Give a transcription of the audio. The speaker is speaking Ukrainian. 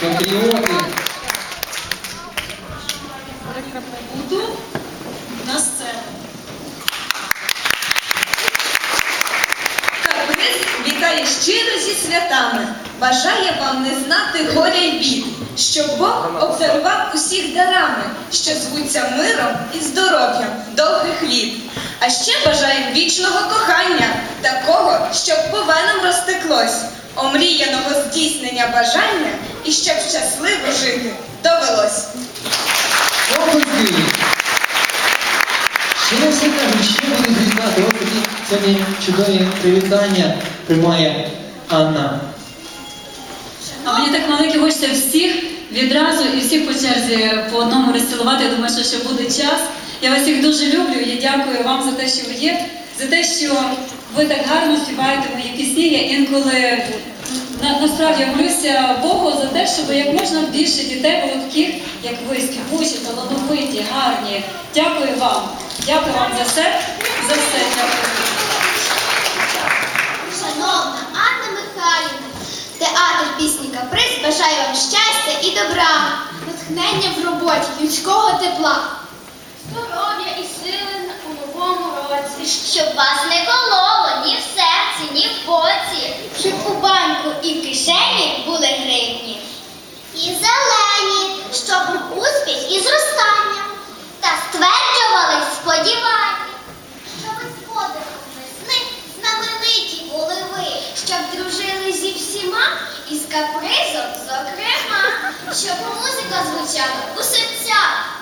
патріоти. Буду на сцену. Каприз вітає щиро зі святами, бажає вам не знати горя й бід, щоб Бог обдарував усіх дарами, що звуться миром і здоров'ям довгих літ. А ще бажаємо вічного кохання, такого, щоб по венам розтеклось, омріяного здійснення бажання і щоб щасливо жити довелось. Ще всі кажуть, ще будуть вітати. Ось такі сьогодні чудові привітання приймає Анна. А мені так маленько хочеться всіх відразу і всіх по черзі по одному розцілувати. Я думаю, що ще буде час. Я вас всіх дуже люблю і дякую вам за те, що ви є, за те, що ви так гарно співаєте мої пісні. Я інколи на, насправді молюся Богу за те, щоб як можна більше дітей було таких, як ви, співучі, талановиті, гарні. Дякую вам. Дякую вам за все, за все. Дякую. Шановна Анна Михайлівна, театр пісні Каприз бажає вам щастя і добра, натхнення в роботі, людського тепла, здоров'я і сили році, Щоб вас не кололо ні в серці, ні в боці. щоб у банку і в кишені були гривні. І зелені, щоб був успіх і зростання. Та стверджували сподівання. Щоб із подихом весни знамениті були ви. Щоб дружили зі всіма і з капризом, зокрема, щоб музика звучала у серцях.